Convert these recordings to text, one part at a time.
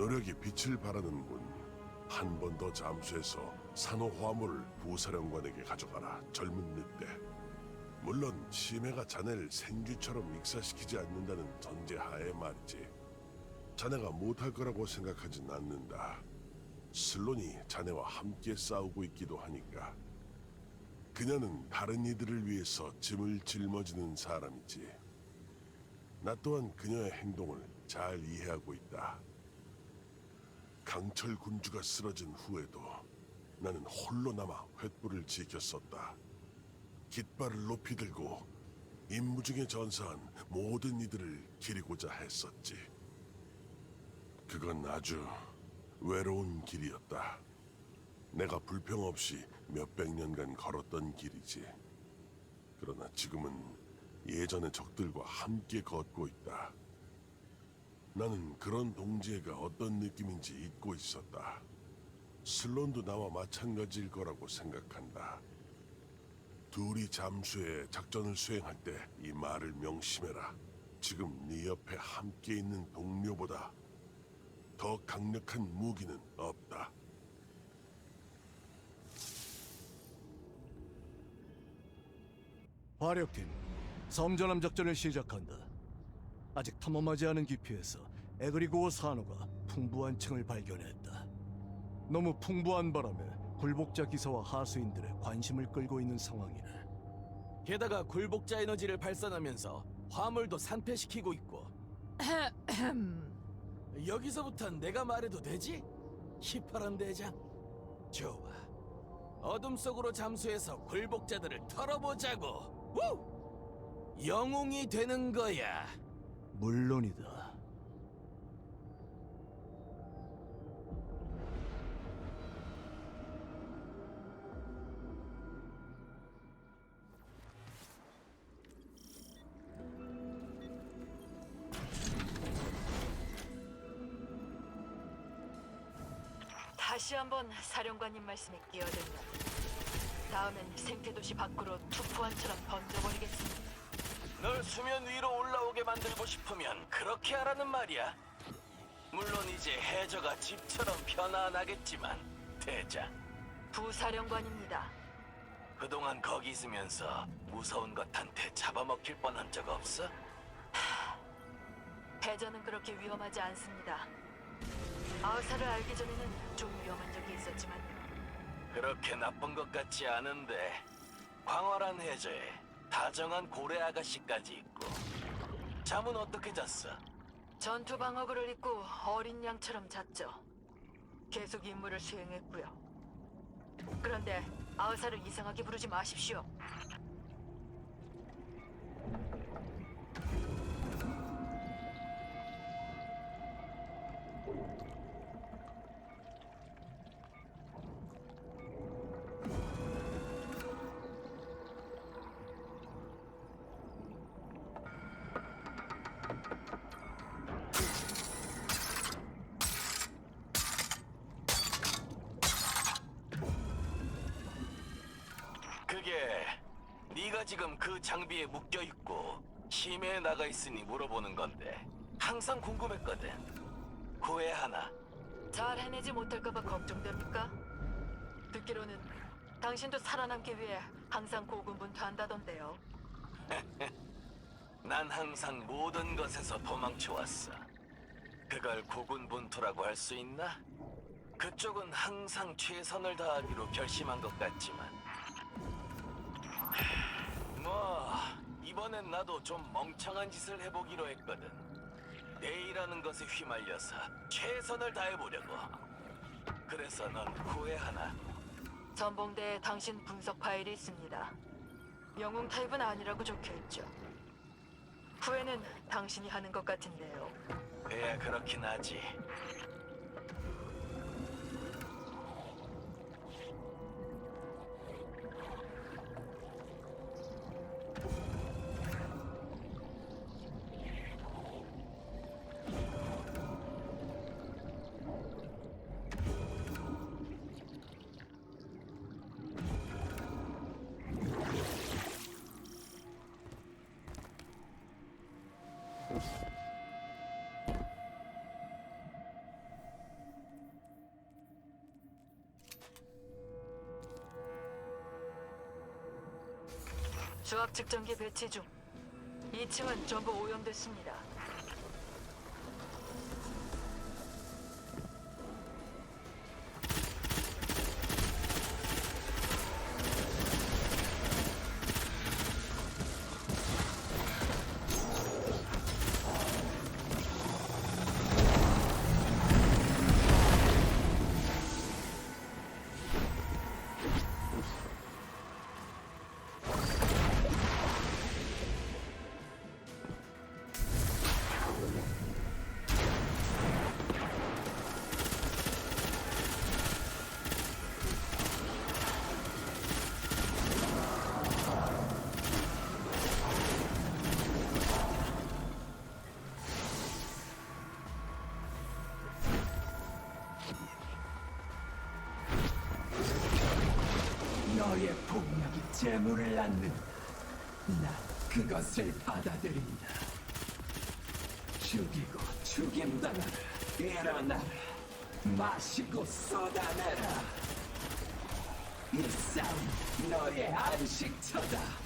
노력이 빛을 발하는군. 한 번 더 잠수해서 산호 화물을 부사령관에게 가져가라. 젊은 늑대. 물론 치매가 자네를 생쥐처럼 익사시키지 않는다는 전제하에 말이지. 자네가 못할 거라고 생각하진 않는다. 슬론이 자네와 함께 싸우고 있기도 하니까. 그녀는 다른 이들을 위해서 짐을 짊어지는 사람이지. 나 또한 그녀의 행동을 잘 이해하고 있다. 강철 군주가 쓰러진 후에도 나는 홀로 남아 횃불을 지켰었다. 깃발을 높이 들고 임무 중에 전사한 모든 이들을 기리고자 했었지. 그건 아주 외로운 길이었다. 내가 불평 없이 몇백 년간 걸었던 길이지. 그러나 지금은 예전의 적들과 함께 걷고 있다. 나는 그런 동지애가 어떤 느낌인지 잊고 있었다. 슬론도 나와 마찬가지일 거라고 생각한다. 둘이 잠수해 작전을 수행할 때 이 말을 명심해라. 지금 네 옆에 함께 있는 동료보다 더 강력한 무기는 없다. 화력팀, 섬전함 작전을 시작한다. 아직 탐험하지 않은 깊이에서 에그리고어 산호가 풍부한 층을 발견했다. 너무 풍부한 바람에 굴복자 기사와 하수인들의 관심을 끌고 있는 상황이네. 게다가 굴복자 에너지를 발산하면서 화물도 산패시키고 있고 여기서부턴 내가 말해도 되지? 히파란 대장 좋아 어둠 속으로 잠수해서 굴복자들을 털어보자고 우! 영웅이 되는 거야 물론이다. 다시 한번 사령관님 말씀에 끼어들면 다음엔 생태도시 밖으로 투포환처럼 던져버리겠습니다. 널 수면 위로 올라 오게 만들고 싶으면 그렇게 하라는 말이야 물론 이제 해저가 집처럼 편안하겠지만 대장 부사령관입니다. 그동안 거기 있으면서 무서운 것한테 잡아먹힐 뻔한 적 없어? 배전은 그렇게 위험하지 않습니다. 아우사를 알기 전에는 좀 위험한 적이 있었지만 그렇게 나쁜 것 같지 않은데 광활한 해저에 다정한 고래 아가씨까지 있고 잠은 어떻게 잤어? 전투 방어구를 입고 어린 양처럼 잤죠. 계속 임무를 수행했고요. 그런데 아우사를 이상하게 부르지 마십시오. 그게 네가 지금 그 장비에 묶여 있고 심해에 나가 있으니 물어보는 건데 항상 궁금했거든. 구애 하나. 잘 해내지 못할까봐 걱정됩니까? 듣기로는 당신도 살아남기 위해 항상 고군분투한다던데요. 난 항상 모든 것에서 도망쳐 왔어. 그걸 고군분투라고 할 수 있나? 그쪽은 항상 최선을 다하기로 결심한 것 같지만. 뭐 이번엔 나도 좀 멍청한 짓을 해보기로 했거든. 내일하는 것에 휘말려서 최선을 다해보려고. 그래서 넌 후회하나? 전봉대에 당신 분석 파일이 있습니다. 영웅 타입은 아니라고 적혀있죠. 후회는 당신이 하는 것 같은데요. 예, 그렇긴 하지. 수압 측정기 배치 중. 2층은 전부 오염됐습니다. 재물을 낳는다. 난 그것을 받아들인다. 죽이고 죽임당하라. 일어나라. 마시고 쏟아내라. 이 싸움 너의 안식처다.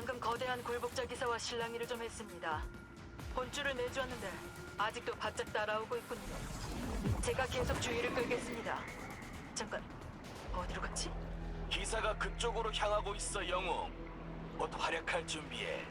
방금 거대한 굴복자 기사와 실랑이를 좀 했습니다. 본줄을 내주었는데 아직도 바짝 따라오고 있군요. 제가 계속 주의를 끌겠습니다. 잠깐, 어디로 갔지? 기사가 그쪽으로 향하고 있어 영웅. 곧 활약할 준비해.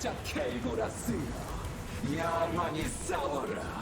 굴복자 켈고라스. 영원히 싸워라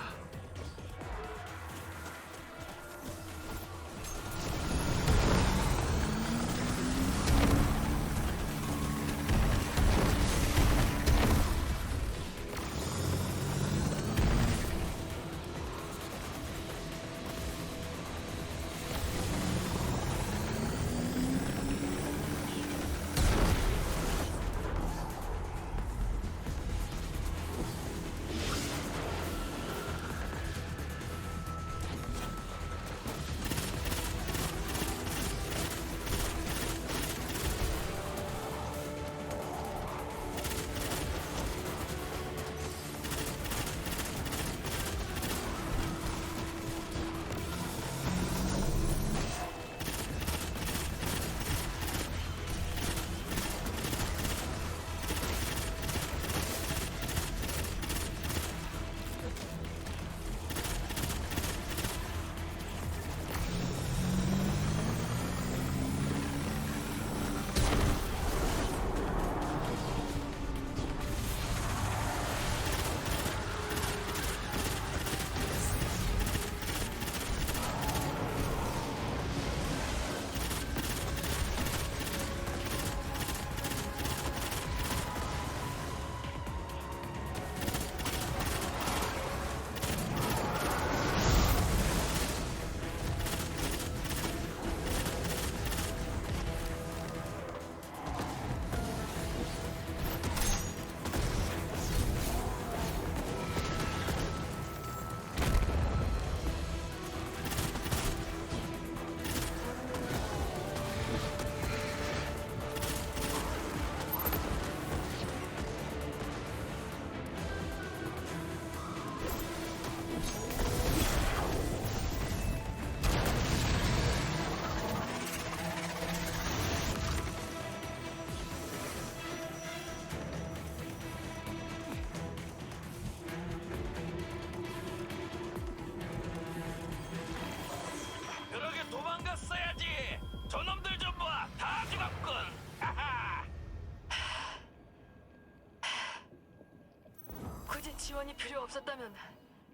지원이 필요 없었다면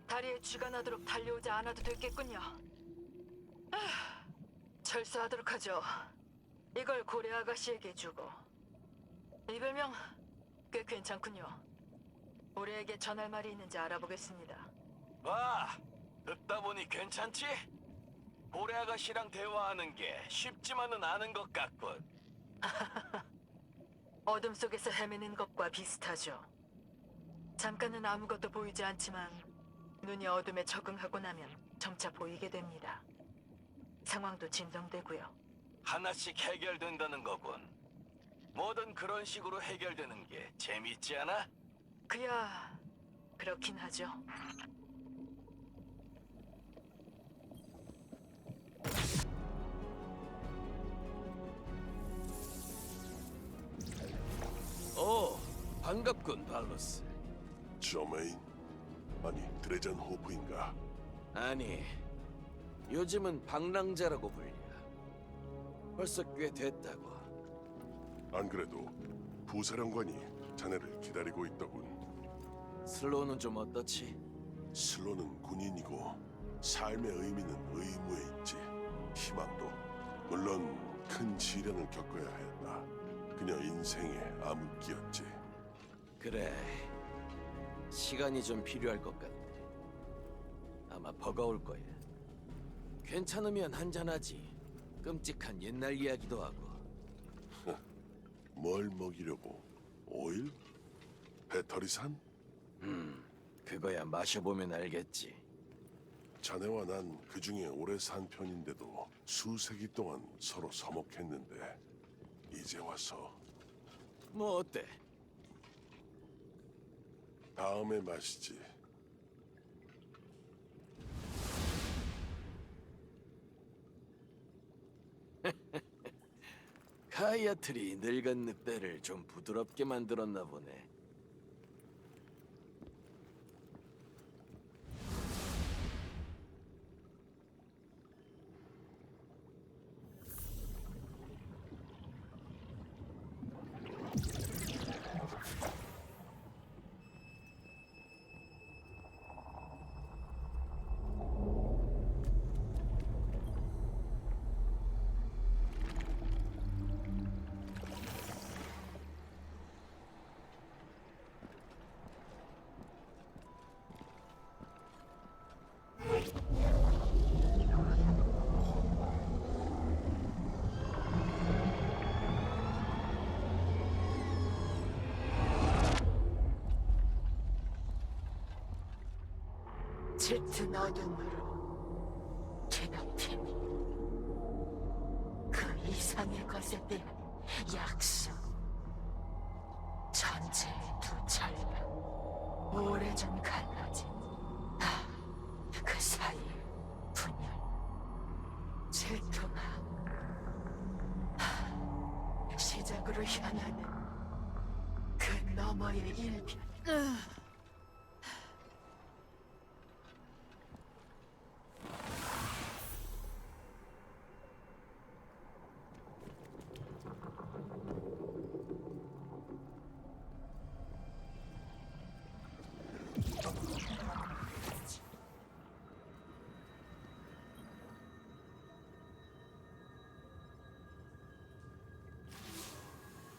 다리에 쥐가 나도록 달려오지 않아도 됐겠군요. 아, 철수하도록 하죠. 이걸 고래 아가씨에게 주고. 이 별명 꽤 괜찮군요. 우리에게 전할 말이 있는지 알아보겠습니다. 와, 듣다 보니 괜찮지? 고래 아가씨랑 대화하는 게 쉽지만은 않은 것 같군. 어둠 속에서 헤매는 것과 비슷하죠. 잠깐은 아무것도 보이지 않지만 눈이 어둠에 적응하고 나면 점차 보이게 됩니다. 상황도 진정되고요. 하나씩 해결된다는 거군. 뭐든 그런 식으로 해결되는 게 재밌지 않아? 그야 그렇긴 하죠. 오, 반갑군, 발로스. 저메인? 아니 드레전 호프인가? 아니, 요즘은 방랑자라고 불려. 벌써 꽤 됐다고. 안 그래도 부사령관이 자네를 기다리고 있더군. 슬로우는 좀 어떻지? 슬로는 군인이고 삶의 의미는 의무에 있지. 희망도 물론 큰 시련을 겪어야 했다. 그녀 인생의 암흑기였지. 그래. 시간이 좀 필요할 것 같네. 아마 버거울 거야. 괜찮으면 한잔하지. 끔찍한 옛날 이야기도 하고. 뭘 먹이려고? 오일? 배터리산? 그거야 마셔보면 알겠지. 자네와 난 그 중에 오래 산 편인데도 수세기 동안 서로 서먹했는데 이제 와서 뭐 어때? 다음에 마시지. 카이아틀이 늙은 늑대를 좀 부드럽게 만들었나 보네. 짙은 어둠으로 괴롭힘 그 이상의 것에 대한 약속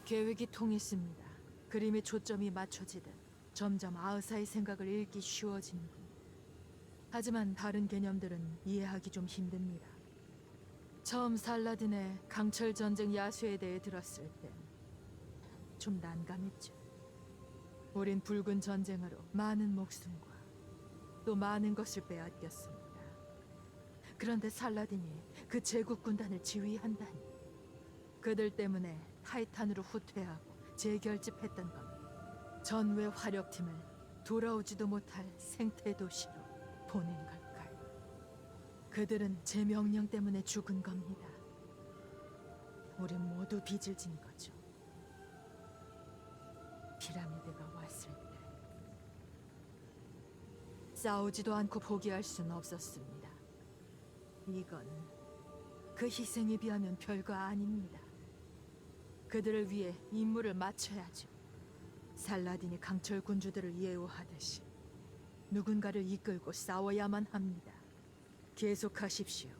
계획이 통했습니다. 그림의 초점이 맞춰지듯 점점 아으사의 생각을 읽기 쉬워지는군. 하지만 다른 개념들은 이해하기 좀 힘듭니다. 처음 살라딘의 강철 전쟁 야수에 대해 들었을 땐 좀 난감했죠. 우린 붉은 전쟁으로 많은 목숨과 또 많은 것을 빼앗겼습니다. 그런데 살라딘이 그 제국 군단을 지휘한다니. 그들 때문에 타이탄으로 후퇴하고 재결집했던 건 전외 화력팀을 돌아오지도 못할 생태 도시로 보낸 걸까요? 그들은 제 명령 때문에 죽은 겁니다. 우린 모두 빚을 진 거죠. 피라미드가 왔을 때 싸우지도 않고 포기할 순 없었습니다. 이건 그 희생에 비하면 별거 아닙니다. 그들을 위해 임무를 마쳐야죠. 살라딘이 강철 군주들을 예우하듯이 누군가를 이끌고 싸워야만 합니다. 계속하십시오.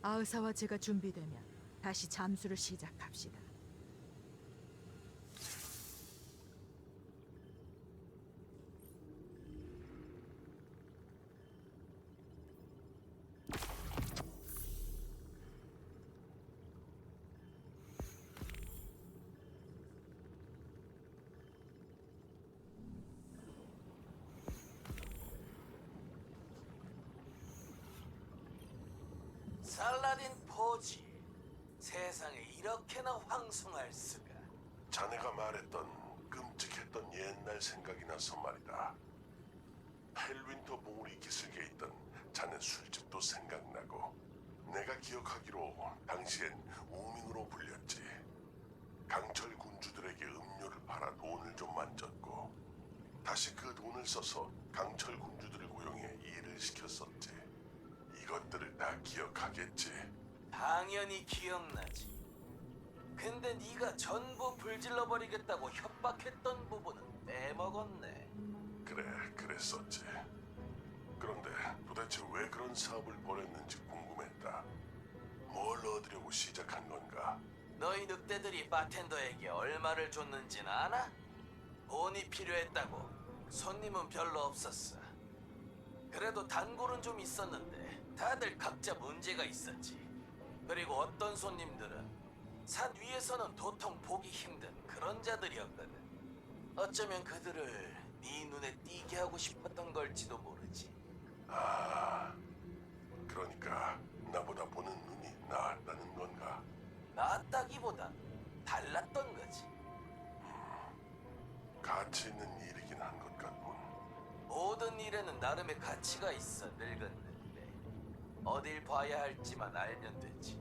아으사와 제가 준비되면 다시 잠수를 시작합시다. 포지. 세상에 이렇게나 황송할 수가. 자네가 말했던 끔찍했던 옛날 생각이 나서 말이다. 헬윈터 봉우리 기슭에 있던 자네 술집도 생각나고 내가 기억하기로 당시엔 우밍으로 불렸지. 강철 군주들에게 음료를 팔아 돈을 좀 만졌고 다시 그 돈을 써서 강철 군주들을 고용해 일을 시켰었지. 이것들을 다 기억하겠지. 당연히 기억나지. 근데 네가 전부 불질러 버리겠다고 협박했던 부분은 빼먹었네. 그래, 그랬었지. 그런데 도대체 왜 그런 사업을 벌였는지 궁금했다. 뭘 얻으려고 시작한 건가? 너희 늑대들이 바텐더에게 얼마를 줬는지는 아나? 돈이 필요했다고. 손님은 별로 없었어. 그래도 단골은 좀 있었는데 다들 각자 문제가 있었지. 그리고 어떤 손님들은 산 위에서는 도통 보기 힘든 그런 자들이었거든. 어쩌면 그들을 네 눈에 띄게 하고 싶었던 걸지도 모르지. 아, 그러니까 나보다 보는 눈이 나았다는 건가? 낫다기보다 달랐던 거지. 가치 있는 일이긴 한 것 같군. 모든 일에는 나름의 가치가 있어 늙었는데 어딜 봐야 할지만 알면 되지